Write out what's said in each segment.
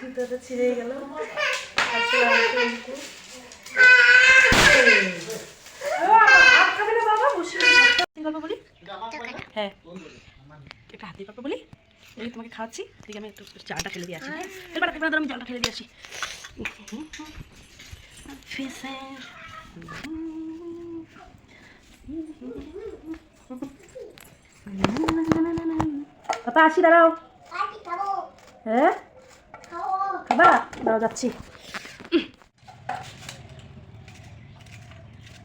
জুতোটা ছিঁড়ে গেল। হ্যাঁ। একটা হাতি গল্প বলি। এই তোমাকে খাওয়াচ্ছি। ঠিক আমি একটু চাটা ফেলে দিয়ে আসি। এবার এবার আমি জলটা ফেলে দিয়ে আসি। ফিসের পাপা আসি দাঁড়াও। হ্যাঁ? খাবা? দাঁড়াও যাচ্ছি।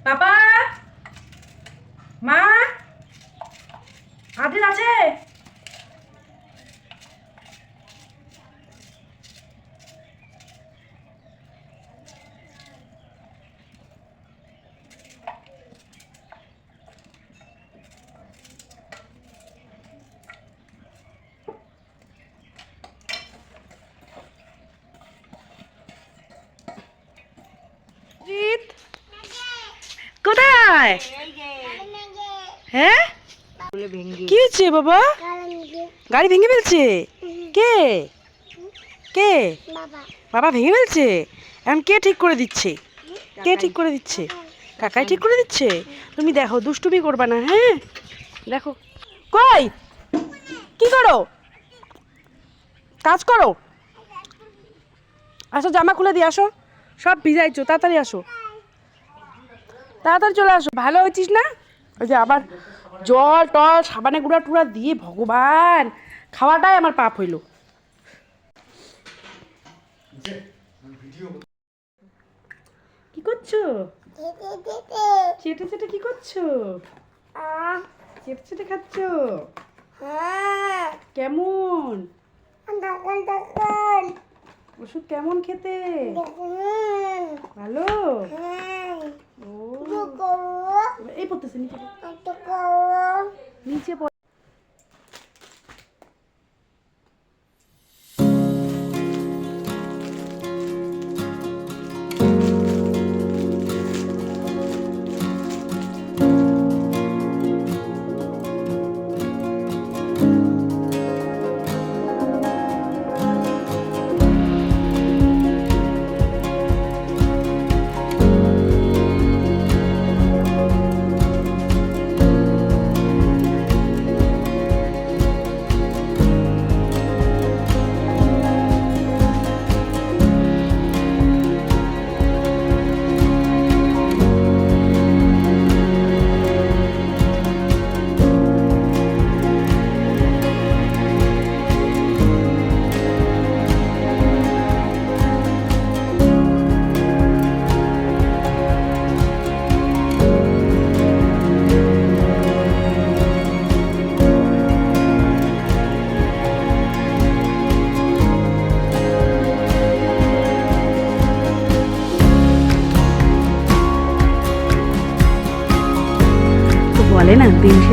পাপা মা আদিল আছে জিৎ কোথায়? হ্যাঁ? কি হচ্ছে বাবা? গাড়ি ভেঙে ফেলছে? কে? কে? বাবা ভেঙে ফেলছে? এখন কে ঠিক করে দিচ্ছে? কে ঠিক করে দিচ্ছে? কাকাই ঠিক করে দিচ্ছে? তুমি দেখো, দুষ্টুমি করবা না হ্যাঁ? দেখো। কই? কি করো? কাজ করো? আসো, জামা খুলে দিয়ে আসো। সব ভিজাইছো, তাড়াতাড়ি আসো। তাড়াতাড়ি চলে আসো। ভালো হয়েছিস না? ওই যে আবার জল, টল সাবানে গুঁড়া টুড়া দিয়ে ভগবান, খাওয়াটাই আমার পাপ হইল। কি করছ? চেটে চেটে কি করছ? চেটে চেটে খাচ্ছ? কেমন? ওষুধ কেমন খেতে? ভালো? ও পড়তেছে নিচে পড়। নিচে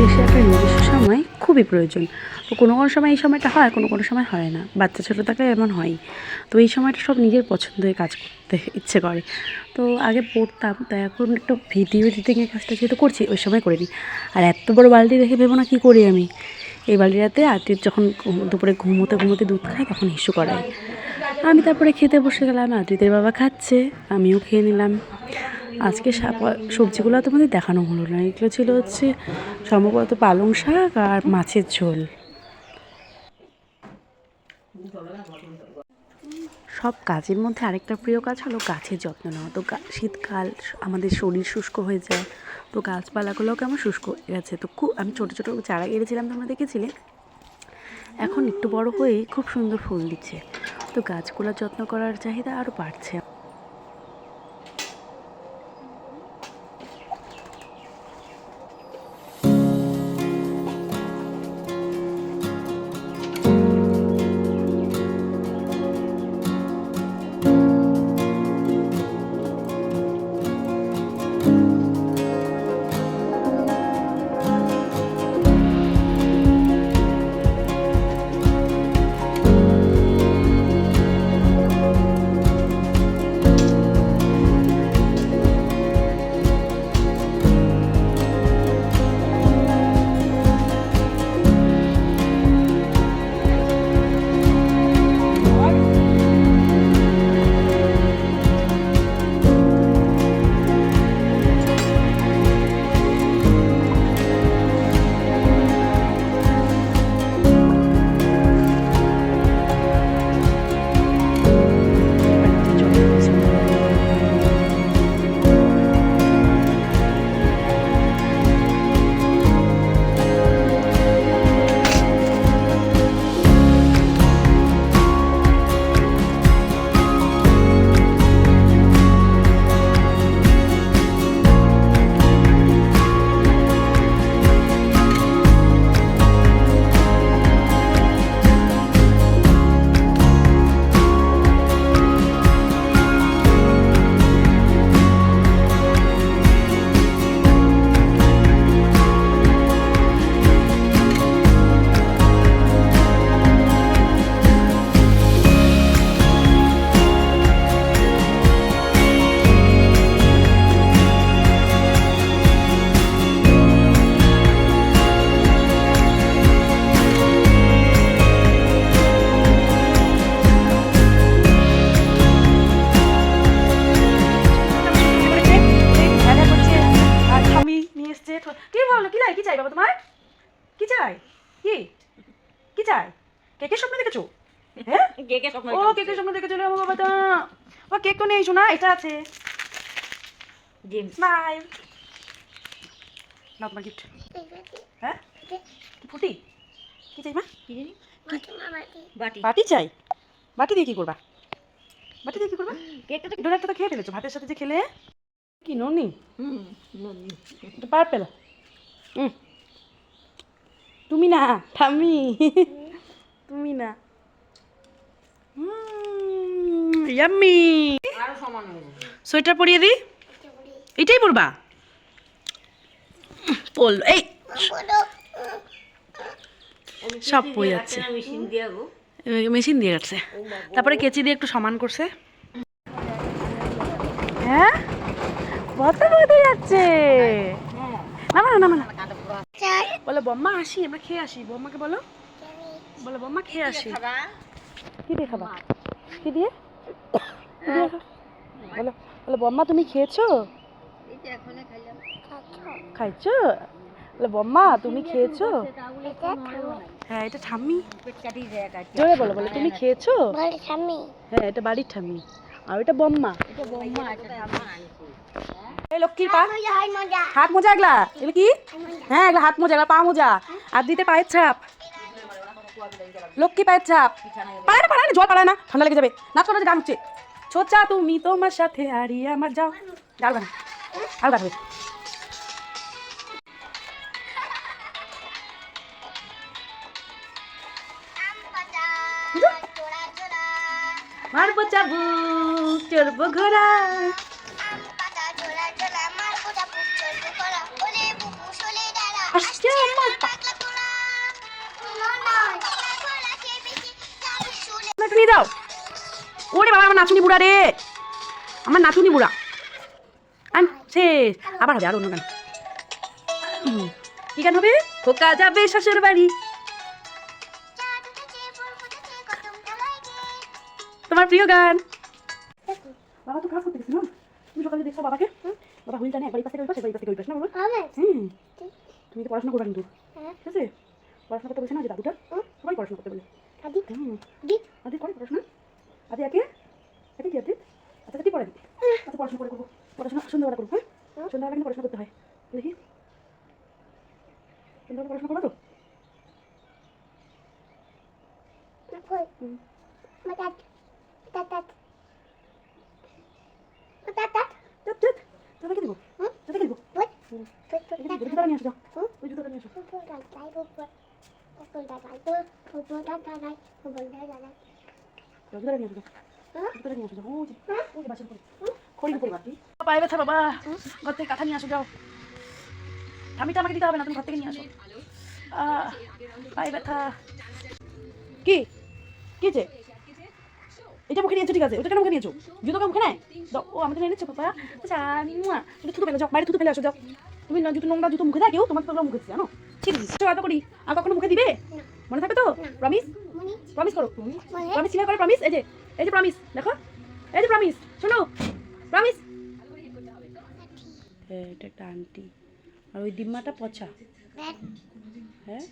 দিন একটা নিজস্ব সময় খুবই প্রয়োজন। তো কোনো কোনো সময় এই সময়টা হয়, কোনো কোনো সময় হয় না। বাচ্চা ছোটো থাকলে এমন হয়। তো এই সময়টা সব নিজের পছন্দের কাজ করতে ইচ্ছে করে। তো আগে পড়তাম তো এখন একটু ভিডিও এডিটিংয়ের কাজটা যেহেতু করছি, ওই সময় করে নিই আর এত বড় বালতি দেখে ভেবো না কী করি আমি। এই বালতিটাতে আর্টির যখন দুপুরে ঘুমোতে ঘুমোতে দুধ খাই, তখন হিসু করায় আমি তারপরে খেতে বসে গেলাম আদ্রিতের বাবা খাচ্ছে, আমিও খেয়ে নিলাম। আজকে সবজিগুলো তোমাদের দেখানো হলো না। এগুলো ছিল হচ্ছে সম্ভবত পালং শাক আর মাছের ঝোল। সব কাজের মধ্যে আরেকটা প্রিয় কাজ হলো গাছের যত্ন নেওয়া। তো শীতকাল আমাদের শরীর শুষ্ক হয়ে যায়, তো গাছপালাগুলোও কেমন শুষ্ক হয়ে গেছে। তো খুব আমি ছোটো ছোটো চারা গেড়েছিলাম তোমরা দেখেছিলে? এখন একটু বড় হয়ে খুব সুন্দর ফুল দিচ্ছে। তো গাছগুলোর যত্ন করার চাহিদা আরও বাড়ছে। বলো কি লাই কি চাই বাবা তোমার? কি চাই? কি? কি চাই? কে কে স্বপ্ন দেখেছ? হ্যাঁ? ও কে কে স্বপ্ন দেখেছ বাবা তা? ও কেক তো নেই শোনা এটা আছে। জেমস বাই তোমার গিফট হ্যাঁ? ফুটি? কি চাই মা? কি বাটি। বাটি চাই? বাটি দিয়ে কি করবা? বাটি দিয়ে কি করবা? কেকটা তো ডোনাটটা তো খেয়ে ফেলেছো ভাতের সাথে যে খেলে? কি ননি? হুম ননি। পার্পেল। তুমি না ঠাম্মি। তুমি না। ইয়াম্মি। আরও সমান হয়ে যাবে। সোয়েটার পরিয়ে দিই? এটাই পরবা? পরল এই। সব পড়ে যাচ্ছে। মেশিন দিয়ে গো মেশিন দিয়ে গেছে তারপরে কেচি দিয়ে একটু সমান করছে। হ্যাঁ? কত বইতে যাচ্ছে? নামা না নামা না বলো বম্মা আসি আমরা খেয়ে আসি। বম্মাকে বলো। বলো বম্মা খেয়ে আসি। কি দিয়ে খাবা? কি দিয়ে? বলো বলো বম্মা তুমি খেয়েছো? খাইছো? বলো বম্মা তুমি খেয়েছো? হ্যাঁ এটা ঠাম্মি। জোরে বলো বলো তুমি খেয়েছো? হ্যাঁ এটা বাড়ির ঠাম্মি। আর এটা বম্মা। এই লক্ষ্মীর পা। হাত মোজা এগুলা? এগুলো কি? হ্যাঁ এগুলো হাত মোজা এগুলো পা মোজা। আর দিতে পায়ের ছাপ। লক্ষ্মী পায়ের ছাপ। পাড়ায় না পাড়ায় না জল পাড়ায় না। ঠান্ডা লেগে যাবে। নাচ করো যে গান হচ্ছে। ছোচা তুমি তোমার সাথে হারিয়ে আমার যাও। গাল গান গাল গান মারবো চাবুক চড়বো ঘোড়া। নাচুনি দাও। ওরে বাবা, আমার বুড়া রে। আমার নাচুনি বুড়া। আবার হবে, আর অন্য গান। কি গান হবে? খোকা যাবে শ্বশুর বাড়ি তোমার প্রিয় গান। বাবা তো ক্লাস করতে গেছিল না। তুমি সকালে দেখছ বাবাকে বাবা হুইলটা নেই একবার পাশে ওই পাশে একবার পাশে ওই পাশে না বাবা? হুম। তুমি তো পড়াশোনা করবা কিন্তু। ঠিক আছে? পড়াশোনা করতে বলছে না যে দাদুটা? সবাই পড়াশোনা করতে বলে। হুম। আদি। করে পড়াশোনা। আদি একে? একে কি আদি? আচ্ছা কি পড়াবি আচ্ছা পড়াশোনা করে করব। পড়াশোনা সন্ধ্যাবেলা করব হ্যাঁ? সন্ধ্যাবেলা কিন্তু পড়াশোনা করতে হয়। দেখি। সন্ধ্যাবেলা পড়াশোনা করব তো? চাপ পায়ে ব্যথা বাবা। ঘর থেকে কাঁথা নিয়ে আসো যাও। ঠামিটা আমাকে দিতে হবে না তুমি ঘর থেকে নিয়ে আসো। পায়ে ব্যথা। কি? কি যে? এটা মুখে নিয়েছো ঠিক আছে। ওটা কেন মুখে নিয়েছো? জুতো মুখে নেয়? ও আমাদের এনেছো পাপা আচ্ছা মুয়া তুমি থুতু ফেলে যাও। বাইরে থুতু ফেলে আসো যাও। তুমি না জুতো নোংরা জুতো মুখে দেয় কেউ? তোমার তো মুখে দিচ্ছে জানো? ঠিক আছে চলো এত করি। আর কখনো মুখে দিবে? মনে থাকবে তো? প্রমিস প্রমিস করো। প্রমিস স্বীকার করে? প্রমিস এই যে এই যে প্রমিস দেখো। এই যে প্রমিস শোনো। প্রমিস এটা একটা আন্টি আর ওই ডিম্মাটা পচা। হ্যাঁ?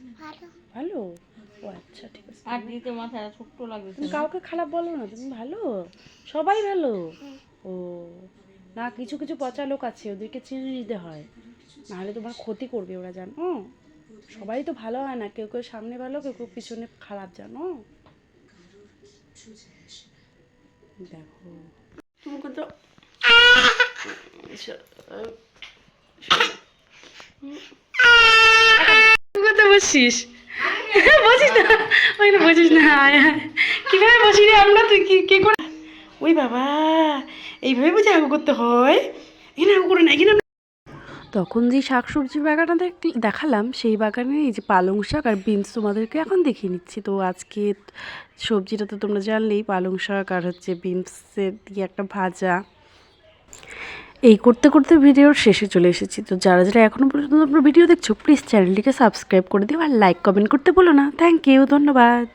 ভালো? আচ্ছা ঠিক আছে। আর দিতে মাথায় ছোট্ট লাগবে তুমি কাউকে খারাপ বলো না তুমি ভালো। সবাই ভালো। ও না কিছু কিছু পচা লোক আছে ওদেরকে চিনে নিতে হয়। নাহলে তোমার ক্ষতি করবে ওরা জানো? সবাই তো ভালো হয় না কেউ কেউ সামনে ভালো কেউ কেউ পিছনে খারাপ জানো? দেখো। তুমি তো কোথায় বসিস বসিস না। ওই না বসিস না। কীভাবে বসি রে আমরা? তুই কি কে করে ওই বাবা, এইভাবে বুঝে আগু করতে হয়? এখানে আগু করে না, এখানে তখন যে শাক সবজির বাগানটা দেখ- দেখালাম, সেই বাগানে এই যে পালং শাক আর বিনস তোমাদেরকে এখন দেখিয়ে নিচ্ছি। তো আজকে সবজিটা তো তোমরা জানলেই, পালং শাক আর হচ্ছে বিনসের দিয়ে একটা ভাজা। এই করতে করতে ভিডিওর শেষে চলে এসেছি। তো যারা যারা এখনও পর্যন্ত তোমরা ভিডিও দেখছ প্লিজ চ্যানেলটিকে সাবস্ক্রাইব করে দিও আর লাইক কমেন্ট করতে বলো না। থ্যাংক ইউ ধন্যবাদ।